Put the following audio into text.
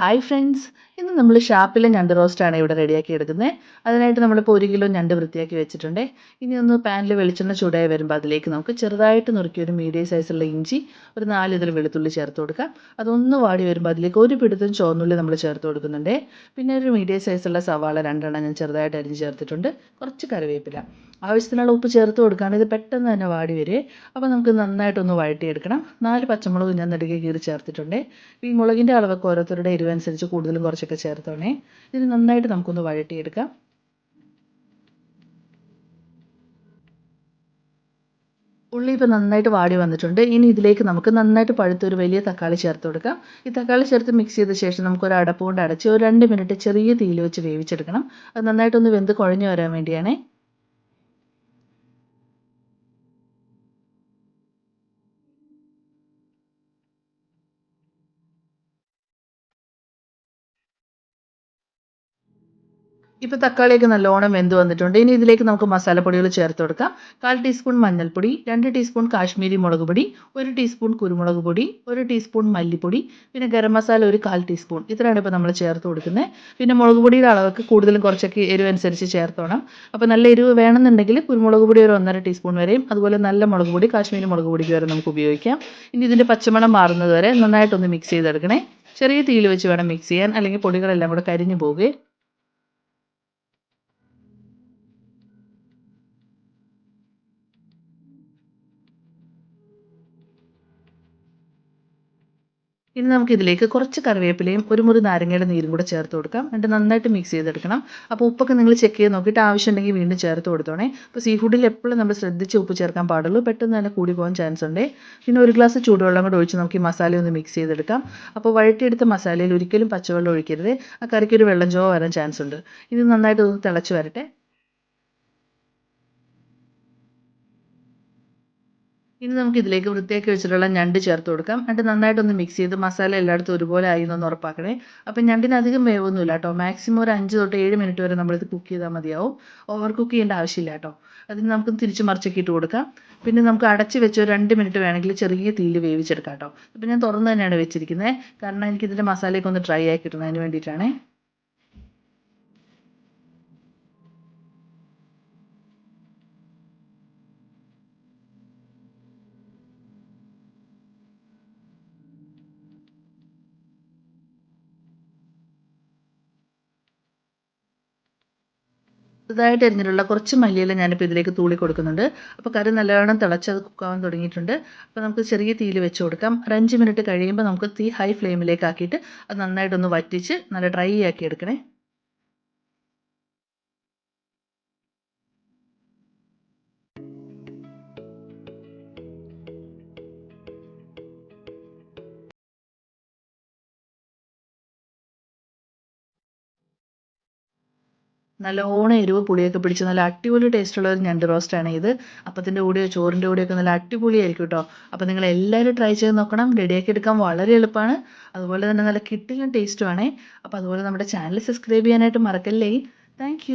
Hi friends ഇന്ന് നമ്മൾ ഷാപ്പിലെ ഞണ്ട് റോസ്റ്റാണ് ഇവിടെ റെഡിയാക്കി എടുക്കുന്നത് അതിനായിട്ട് നമ്മളിപ്പോൾ ഒരു കിലോ ഞണ്ട് വൃത്തിയാക്കി വെച്ചിട്ടുണ്ട്. ഇനി ഒന്ന് പാനിൽ വെളിച്ചെണ്ണ ചൂടായി വരുമ്പോൾ അതിലേക്ക് നമുക്ക് ചെറുതായിട്ട് നുറുക്കിയ ഒരു മീഡിയം സൈസുള്ള ഇഞ്ചി ഒരു നാല് ഇതിൽ വെളുത്തുള്ളി ചേർത്ത് കൊടുക്കാം. അതൊന്ന് വാടി വരുമ്പോൾ അതിലേക്ക് ഒരു പിടുത്തം ചുവന്നുള്ളി നമ്മൾ ചേർത്ത് കൊടുക്കുന്നുണ്ട്. പിന്നെ ഒരു മീഡിയം സൈസുള്ള സവാള രണ്ടെണ്ണം ഞാൻ ചെറുതായിട്ട് അരിഞ്ഞ് ചേർത്തിട്ടുണ്ട്. കുറച്ച് കറിവേപ്പില. ആവശ്യത്തിനുള്ള ഉപ്പ് ചേർത്ത് കൊടുക്കുകയാണ്. ഇത് പെട്ടെന്ന് തന്നെ വാടി വരും. അപ്പോൾ നമുക്ക് നന്നായിട്ടൊന്ന് വഴറ്റിയെടുക്കണം. നാല് പച്ചമുളക് ഞാൻ നെടുകെ കീറി ചേർത്തിട്ടുണ്ട്. ഈ മുളകിന്റെ അളവൊക്കെ ഓരോരുത്തരുടെ എരിവനുസരിച്ച് കൂടുതലും കുറച്ചൊക്കെ ചേർത്തോണേ. ഇതിന് നന്നായിട്ട് നമുക്കൊന്ന് വഴറ്റിയെടുക്കാം. ഉള്ളി ഇപ്പോൾ നന്നായിട്ട് വാടി വന്നിട്ടുണ്ട്. ഇനി ഇതിലേക്ക് നമുക്ക് നന്നായിട്ട് പഴുത്ത ഒരു വലിയ തക്കാളി ചേർത്ത് കൊടുക്കാം. ഈ തക്കാളി ചേർത്ത് മിക്സ് ചെയ്ത ശേഷം നമുക്ക് ഒരു അടപ്പ് കൊണ്ട് അടച്ച് ഒരു രണ്ട് മിനിറ്റ് ചെറിയ തീയിൽ വെച്ച് വേവിച്ചെടുക്കണം. അത് നന്നായിട്ടൊന്ന് വെന്ത് കുഴഞ്ഞു വരാൻ വേണ്ടിയാണേ. ഇപ്പോൾ തക്കാളിയൊക്കെ നല്ലോണം വെന്ത് വന്നിട്ടുണ്ട്. ഇനി ഇതിലേക്ക് നമുക്ക് മസാലപ്പൊടികൾ ചേർത്ത് കൊടുക്കാം. കാൽ ടീസ്പൂൺ മഞ്ഞൾപ്പൊടി രണ്ട് ടീസ്പൂൺ കാശ്മീരി മുളക് പൊടി ഒരു ടീസ്പൂൺ കുരുമുളക് പൊടി ഒരു ടീസ്പൂൺ മല്ലിപ്പൊടി പിന്നെ ഗരം മസാല ഒരു കാൽ ടീസ്പൂൺ. ഇത്രയാണ് ഇപ്പോൾ നമ്മൾ ചേർത്ത് കൊടുക്കുന്നത്. പിന്നെ മുളക് പൊടിയുടെ അളവൊക്കെ കൂടുതലും കുറച്ചൊക്കെ എരിവ് അനുസരിച്ച് ചേർത്തോണം. അപ്പോൾ നല്ല എരിവ് വേണമെന്നുണ്ടെങ്കിൽ കുരുമുളക് പൊടി ഒരു ഒന്നര ടീസ്പൂൺ വരെയും അതുപോലെ നല്ല മുളക് പൊടി കാശ്മീരി മുളക് പൊടിക്ക് വരെ നമുക്ക് ഉപയോഗിക്കാം. ഇനി ഇതിന്റെ പച്ചമണം മാറുന്നത് വരെ നന്നായിട്ടൊന്ന് മിക്സ് ചെയ്തെടുക്കണേ. ചെറിയ തീയിൽ വെച്ച് വേണം മിക്സ് ചെയ്യാൻ അല്ലെങ്കിൽ പൊടികളെല്ലാം കൂടെ കരിഞ്ഞു പോകുകയും ഇനി നമുക്ക് ഇതിലേക്ക് കുറച്ച് കറിവേപ്പിലയും ഒരു മുറി നാരങ്ങയുടെ നീരും കൂടെ ചേർത്ത് കൊടുക്കാം. എന്നിട്ട് നന്നായിട്ട് മിക്സ് ചെയ്തെടുക്കണം. അപ്പോൾ ഉപ്പൊക്കെ നിങ്ങൾ ചെക്ക് ചെയ്ത് നോക്കിയിട്ട് ആവശ്യമുണ്ടെങ്കിൽ വീണ്ടും ചേർത്ത് കൊടുത്തോണേ. അപ്പോൾ സീ ഫുഡിൽ എപ്പോഴും നമ്മൾ ശ്രദ്ധിച്ച് ഉപ്പ് ചേർക്കാൻ പാടുള്ളൂ. പെട്ടെന്ന് തന്നെ കൂടി പോകാൻ ചാൻസ് ഉണ്ട്. പിന്നെ ഒരു ഗ്ലാസ് ചൂടുവെള്ളം കൂടെ ഒഴിച്ച് നമുക്ക് ഈ മസാല ഒന്ന് മിക്സ് ചെയ്തെടുക്കാം. അപ്പോൾ വഴറ്റിയെടുത്ത മസാലയിൽ ഒരിക്കലും പച്ചവെള്ളം ഒഴിക്കരുത്. ആ കറിക്കൊരു വെള്ളം ചോ വരാൻ ചാൻസ് ഉണ്ട്. ഇത് നന്നായിട്ട് ഒന്ന് തിളച്ച് വരട്ടെ. ഇനി നമുക്ക് ഇതിലേക്ക് വൃത്തിയാക്കി വെച്ചിട്ടുള്ള ഞണ്ട് ചേർത്ത് കൊടുക്കാം. എന്നിട്ട് നന്നായിട്ടൊന്ന് മിക്സ് ചെയ്ത് മസാല എല്ലായിടത്തും ഒരുപോലെ ആയി എന്നൊന്ന് ഉറപ്പാക്കണേ. അപ്പം ഞണ്ടിന് അധികം വേവൊന്നുമില്ല കേട്ടോ. മാക്സിമം ഒരു അഞ്ച് തൊട്ട് ഏഴ് മിനിറ്റ് വരെ നമ്മളിത് കുക്ക് ചെയ്താൽ മതിയാവും. ഓവർ കുക്ക് ചെയ്യേണ്ട ആവശ്യമില്ല കേട്ടോ. അതിന് നമുക്ക് തിരിച്ച് മറിച്ചൊക്കെ ഇട്ട് കൊടുക്കാം. പിന്നെ നമുക്ക് അടച്ച് വെച്ച് ഒരു രണ്ട് മിനിറ്റ് വേണമെങ്കിൽ ചെറിയ തീയിൽ വേവിച്ചെടുക്കാം കേട്ടോ. ഇപ്പം ഞാൻ തുറന്ന് തന്നെയാണ് വെച്ചിരിക്കുന്നത്. കാരണം എനിക്കിതിന്റെ മസാലയൊക്കെ ഒന്ന് ഡ്രൈ ആയി കിട്ടുന്നതിന് വേണ്ടിയിട്ടാണ്. ചെറുതായിട്ട് അരിഞ്ഞിട്ടുള്ള കുറച്ച് മല്ലിയില ഞാനിപ്പോൾ ഇതിലേക്ക് തൂളി കൊടുക്കുന്നുണ്ട്. അപ്പോൾ കറി നല്ലവണ്ണം തിളച്ച് അത് കുക്കാവാൻ തുടങ്ങിയിട്ടുണ്ട്. അപ്പോൾ നമുക്ക് ചെറിയ തീയിൽ വെച്ച് കൊടുക്കാം. ഒരു അഞ്ച് മിനിറ്റ് കഴിയുമ്പോൾ നമുക്ക് തീ ഹൈ ഫ്ലെയിമിലേക്ക് ആക്കിയിട്ട് അത് നന്നായിട്ടൊന്ന് വറ്റിച്ച് നല്ല ഡ്രൈ ആക്കി എടുക്കണേ. നല്ലോണം എരിവ് പുളിയൊക്കെ പിടിച്ച് നല്ല അടിപൊളി ടേസ്റ്റുള്ള ഒരു ഞണ്ട് റോസ്റ്റാണ് ഇത്. അപ്പത്തിന്റെ കൂടെയോ ചോറിന്റെ കൂടെയൊക്കെ നല്ല അടിപൊളിയായിരിക്കും കേട്ടോ അപ്പോൾ നിങ്ങൾ എല്ലാവരും ട്രൈ ചെയ്ത് നോക്കണം. റെഡിയാക്കി എടുക്കാൻ വളരെ എളുപ്പമാണ് അതുപോലെ തന്നെ നല്ല കിട്ടിലും ടേസ്റ്റുമാണേ അപ്പോൾ അതുപോലെ നമ്മുടെ ചാനൽ സബ്സ്ക്രൈബ് ചെയ്യാനായിട്ട് മറക്കല്ലേ. താങ്ക്